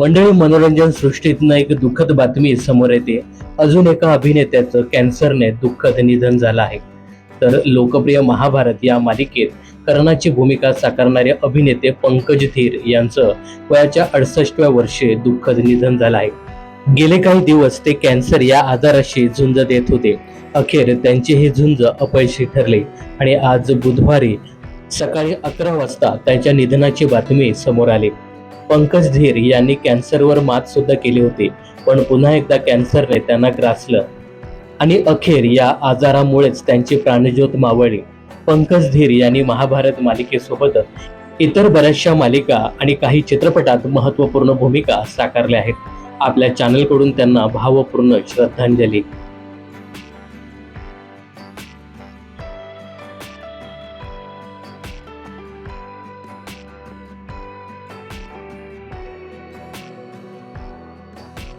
मंडळी मनोरंजन सृष्टीतनं एक दुःखद बातमी समोर येते. अजून एका अभिनेत्याचं कॅन्सरने दुःखद निधन झालं आहे. तर लोकप्रिय महाभारत या मालिकेत कर्णाची भूमिका साकारणारे अभिनेते पंकज धीर यांचं वयाच्या अडसष्टव्या वर्षी दुःखद निधन झालं आहे. गेले काही दिवस ते कॅन्सर या आजाराशी झुंज देत होते. अखेर त्यांची ही झुंज अपयशी ठरली आणि आज बुधवारी सकाळी अकरा वाजता त्यांच्या निधनाची बातमी समोर आली. पंकज धीर यांनी कॅन्सरवर मात सुद्धा केली होती. पण पुन्हा एकदा कॅन्सरने त्यांना ग्रासलं. आणि अखेर या आजारामुळेच त्यांची प्राणज्योत मावळली. पंकज धीर यांनी महाभारत मालिकेसोबतच इतर बऱ्याचशा मालिका आणि काही चित्रपटात महत्त्वपूर्ण भूमिका साकारल्या आहेत. आपल्या चॅनलकडून त्यांना भावपूर्ण श्रद्धांजली. Blanca.